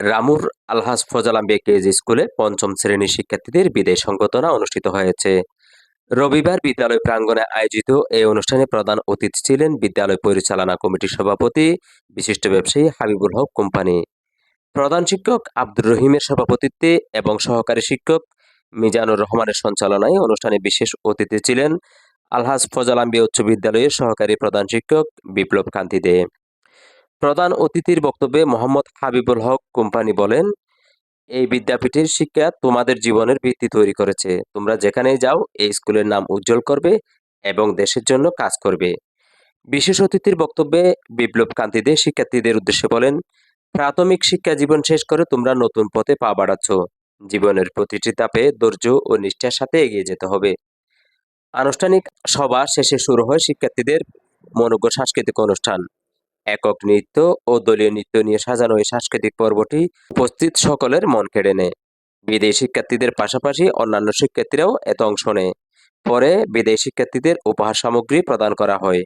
রামুর আলহাজ ফজালাম্বে কেজি স্কুলে পঞ্চম শ্রেণির শিক্ষার্থীদের বিদায় সংবর্ধনা অনুষ্ঠিত হয়েছে। রবিবার বিদ্যালয় প্রাঙ্গণে আয়োজিত এই অনুষ্ঠানে প্রধান অতিথি ছিলেন বিদ্যালয় পরিচালনা কমিটির সভাপতি, বিশিষ্ট ব্যবসায়ী হাবিবুল হক কোম্পানি। প্রধান শিক্ষক আব্দুর রহিমের সভাপতিত্বে এবং সহকারী শিক্ষক মিজানুর রহমানের সঞ্চালনায় অনুষ্ঠানে বিশেষ অতিথি ছিলেন আলহাজ ফজালাম্বিয়া উচ্চ বিদ্যালয়ের সহকারী প্রধান শিক্ষক বিপ্লব কান্তি দে প্রধান অতিথির বক্তব্যে মোহাম্মদ হাবিবুল হক কোম্পানি বলেন, এই বিদ্যাপীঠের শিক্ষা তোমাদের জীবনের ভিত্তি তৈরি করেছে। তোমরা যেখানেই যাও, এই স্কুলের নাম উজ্জ্বল করবে এবং দেশের জন্য কাজ করবে। বিশেষ অতিথির বক্তব্যে বিপ্লব কান্তি দে শিক্ষার্থীদের উদ্দেশ্যে বলেন, প্রাথমিক শিক্ষা জীবন শেষ করে তোমরা নতুন পথে পা বাড়াচ্ছ। জীবনের প্রতিটি তাপে ধৈর্য ও নিষ্ঠার সাথে এগিয়ে যেতে হবে। আনুষ্ঠানিক সভা শেষে শুরু হয় শিক্ষার্থীদের মনোজ্ঞ সাংস্কৃতিক অনুষ্ঠান। একক নৃত্য ও দলীয় নৃত্য নিয়ে সাজানো এই সাংস্কৃতিক পর্বটি উপস্থিত সকলের মন কেড়ে নেয়। বিদেশ শিক্ষার্থীদের পাশাপাশি অন্যান্য শিক্ষার্থীরাও এতে অংশ নেয়। পরে বিদেশ শিক্ষার্থীদের উপহার সামগ্রী প্রদান করা হয়।